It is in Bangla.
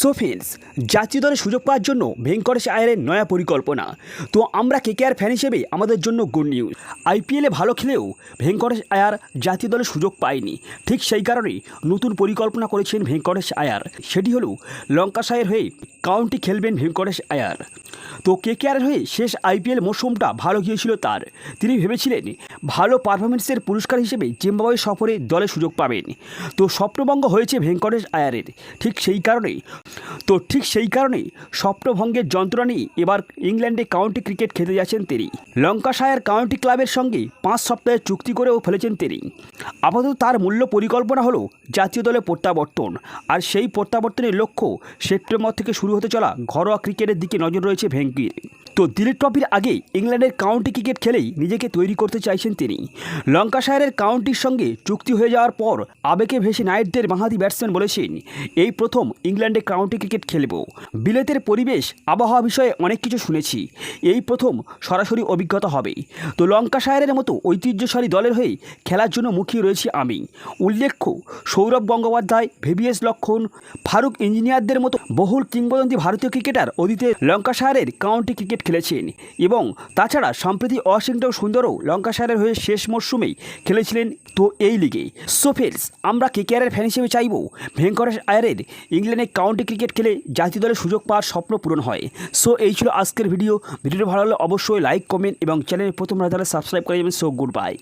সোফিলস জাতীয় দলে সুযোগ পাওয়ার জন্য ভেঙ্কটেশ আয়ারের নয়া পরিকল্পনা। তো আমরা কে কেকেআর ফ্যান হিসেবে আমাদের জন্য গুড নিউজ আইপিএলে ভালো খেলেও ভেঙ্কটেশ আয়ার জাতীয় দলে সুযোগ পায়নি। ঠিক সেই কারণেই নতুন পরিকল্পনা করেছেন ভেঙ্কটেশ আয়ার। সেটি হলো, লঙ্কাশায়ের হয়ে কাউন্টি খেলবেন ভেঙ্কটেশ আয়ার। তো কে কেকেআরের হয়ে শেষ আইপিএল মৌসুমটা ভালো গিয়েছিল তার। তিনি ভেবেছিলেন, ভালো পারফরমেন্সের পুরস্কার হিসেবে জিম্বাবুয়ে সফরে দলে সুযোগ পাবেন। তো স্বপ্নভঙ্গ হয়েছে ভেঙ্কটেশ আয়ারের। ঠিক সেই কারণেই তো ঠিক সেই কারণেই স্বপ্নভঙ্গের যন্ত্রণা নিয়ে এবার ইংল্যান্ডে কাউন্টি ক্রিকেট খেতে যাচ্ছেন তিনি লঙ্কাশায়ার কাউন্টি ক্লাবের সঙ্গে পাঁচ সপ্তাহের চুক্তি করেও ফেলেছেন তিনি আপাতত তার মূল্য পরিকল্পনা হলো জাতীয় দলে প্রত্যাবর্তন, আর সেই প্রত্যাবর্তনের লক্ষ্য সেপ্টেম্বর থেকে শুরু হতে চলা ঘরোয়া ক্রিকেটের দিকে নজর রয়েছে ভেঙ্কির। তো দিলীপ ট্রফির আগে ইংল্যান্ডের কাউন্টি ক্রিকেট খেলেই নিজেকে তৈরি করতে চাইছেন তিনি। লঙ্কাশায়ারের কাউন্টির সঙ্গে চুক্তি হয়ে যাওয়ার পর আবেগে ভেসে নাইটদের বাঁহাতি ব্যাটসম্যান বলেছেন, এই প্রথম ইংল্যান্ডে কাউন্টি ক্রিকেট খেলব। বিলেতের পরিবেশ, আবহাওয়া বিষয়ে অনেক কিছু শুনেছি। এই প্রথম সরাসরি অভিজ্ঞতা হবে। তো লঙ্কাশায়ারের মতো ঐতিহ্যশালী দলের হয়ে খেলার জন্য মুখিয়ে রয়েছি আমি। উল্লেখ্য, সৌরভ গঙ্গোপাধ্যায়, ভেভিএস লক্ষণ, ফারুক ইঞ্জিনিয়ারদের মতো বহুল কিংবদন্তি ভারতীয় ক্রিকেটার অতীতে লঙ্কাশায়ারের কাউন্টি ক্রিকেট খেলেছেন। এবং তাছাড়া সম্প্রতি ওয়াশিংটন সুন্দরও লঙ্কাশায়ারের হয়ে শেষ মরশুমেই খেলেছিলেন তো এই লিগে। সোফেলস আমরা কেকেআরের ফ্যান হিসেবে চাইব ভেঙ্কটেশ আয়ারের ইংল্যান্ডে কাউন্টি ক্রিকেট খেলে জাতীয় দলে সুযোগ পাওয়ার স্বপ্ন পূরণ হয়। সো এই ছিল আজকের ভিডিও ভিডিওটি ভালো লাগলে অবশ্যই লাইক কমেন্ট এবং চ্যানেলের প্রথম রাজালে সাবস্ক্রাইব করে যাবেন সো গুড বাই